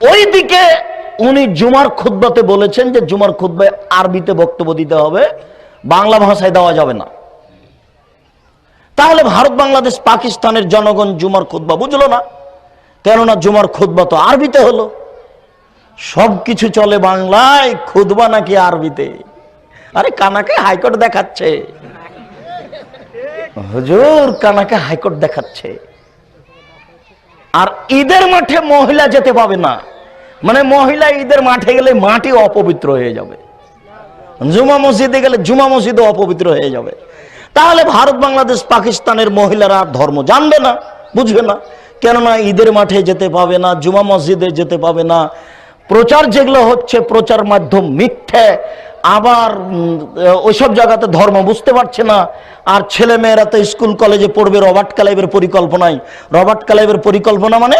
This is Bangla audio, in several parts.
ওইদিকে উনি জুমার খুদ্বাতে বলেছেন যে জুমার খুদ্বায় আরবিতে বক্তব্য দিতে হবে, বাংলা ভাষায় দেওয়া যাবে না। তাহলে ভারত, বাংলাদেশ, পাকিস্তানের জনগণ জুমার খুদ্া বুঝলো না। কেননা জুমার খুদ্া তো আরবিতে হলো। সব কিছু চলে বাংলায় খুদবা নাকি আরবিতে? আরে কানাকে হাইকোর্ট দেখাচ্ছে। হুজুর, কানাকে হাইকোর্ট দেখাচ্ছে। আর ঈদের মাঠে মহিলা যেতে পাবে না। মানে মহিলা ঈদের মাঠে গেলে মাটি অপবিত্র হয়ে যাবে। জুমা মসজিদে গেলে জুমা মসজিদও অপবিত্র হয়ে যাবে। তাহলে ভারত, বাংলাদেশ, পাকিস্তানের মহিলারা ধর্ম জানবে না, বুঝবে না। কেননা ঈদের মাঠে যেতে পাবে না, জুমা মসজিদে যেতে পাবে না। প্রচার যেগুলো হচ্ছে প্রচার মাধ্যম মিথ্যে। আবার ওইসব জায়গাতে ধর্ম বুঝতে পারছে না। আর ছেলে মেয়েরা তো স্কুল, কলেজে পড়বে, রবার্ট কালাইবের পরিকল্পনায়। রবার্ট কালাইবের পরিকল্পনা মানে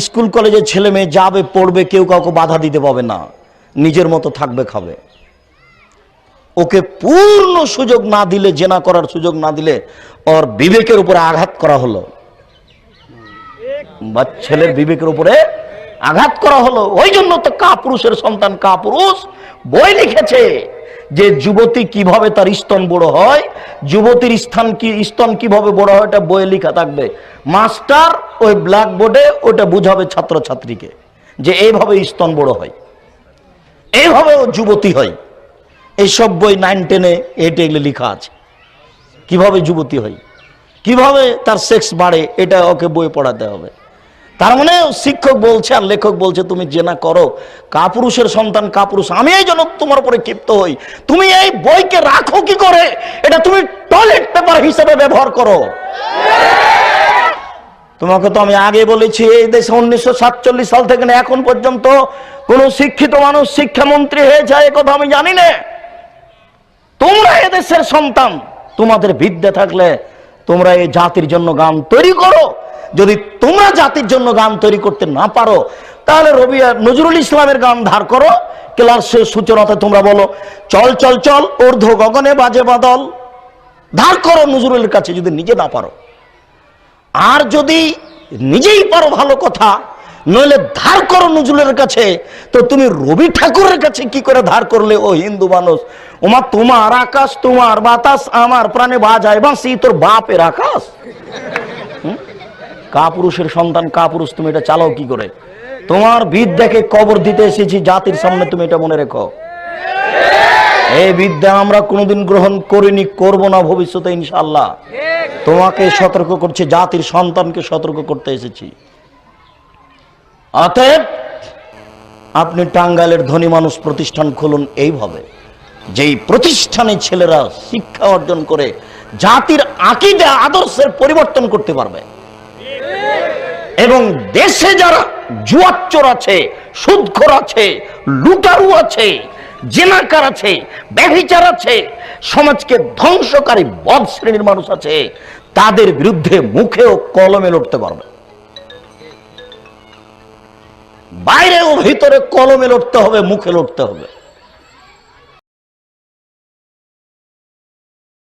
স্কুল, কলেজে ছেলে মেয়ে যাবে, পড়বে, কেউ কাউকে বাধা দিতে পাবে না। নিজের মতো থাকবে, খাবে। ওকে পূর্ণ সুযোগ না দিলে, জেনা করার সুযোগ না দিলে ওর বিবেকের উপরে আঘাত করা হলো। বা ছেলের বিবেকের উপরে আঘাত করা হলো ওই জন্য তো কাপুরুষের সন্তান কাপুরুষ। বই লিখেছে যে যুবতী কীভাবে তার স্তন বড় হয়, যুবতীর স্থান কি, স্তন কীভাবে বড় হয় এটা বইয়ে লেখা থাকবে। মাস্টার ওই ব্ল্যাকবোর্ডে ওটা বুঝাবে ছাত্রছাত্রীকে যে এইভাবে স্তন বড় হয়, এইভাবে ও যুবতী হয়। এইসব বই নাইন টেনে এইটে এগুলো লেখা আছে। কীভাবে যুবতী হয়, কীভাবে তার সেক্স বাড়ে, এটা ওকে বই পড়াতে হবে। তার মানে শিক্ষক বলছে আর লেখক বলছে, তুমি জেনা করো। কাপুরুষের সন্তান কাপুরুষ। আমি এই জন্য তোমার উপরে ক্ষিপ্ত হই। তুমি এই বইকে রাখো কি করে? এটা তুমি টয়লেট পেপার হিসেবে ব্যবহার করো। তোমাকে তো আমি আগে বলেছি, এই দেশে উনিশশো সাতচল্লিশ সাল থেকে না, এখন পর্যন্ত কোন শিক্ষিত মানুষ, শিক্ষামন্ত্রী হয়েছে, এ কথা আমি জানি না। তোমরা এদেশের সন্তান। তোমাদের বিদ্যা থাকলে তোমরা এই জাতির জন্য গান তৈরি করো। যদি তোমরা জাতির জন্য গান তৈরি করতে না পারো, তাহলে রবি নজরুল ইসলামের গান ধার করো। ক্লাসের সূচনাতে তোমরা বলো, চল চল চল, ঊর্ধ্ব গগনে বাজে বাদল। ধার করো নজরুলের কাছে যদি নিজে না পারো। আর যদি নিজেই পারো ভালো কথা, নইলে ধার করো নজরুলের কাছে। তো তুমি রবি ঠাকুরের কাছে কি করে ধার করলে, ও হিন্দু মানুষ? ওমা তোমার আকাশ, তোমার বাতাস, আমার প্রাণে বাজায় বাঁশি, তোর বাপের আকাশ? কাপুরুষের সন্তান, কাপুরুষ, তুমি এটা চালাও কি করে? তোমার বিদ্যাকে কবর দিতে এসেছি, জাতির সামনে তুমি এটা মনে রেখো। এই বিদ্যা আমরা কোনোদিন গ্রহণ করিনি, করব না ভবিষ্যতে ইনশাল্লাহ তোমাকে সতর্ক করছে, জাতির সন্তানকে সতর্ক করতে এসেছি। অতএব, আপনি টাঙ্গাইলের ধনী মানুষ প্রতিষ্ঠান খুলুন এইভাবে। যেই প্রতিষ্ঠানে ছেলেরা শিক্ষা অর্জন করে, জাতির আকিদে, আদর্শের পরিবর্তন করতে পারবে। এবং দেশে যারা জুয়াচ্চর আছে, সুদখোর আছে, লুটারু আছে, জেনাকার আছে, ব্যভিচার আছে, সমাজকে ধ্বংসকারী বদ শ্রেণির মানুষ আছে, তাদের বিরুদ্ধে মুখে ও কলমে লড়তে পারবে। বাইরে ও ভিতরে কলমে লড়তে হবে, মুখে লড়তে হবে।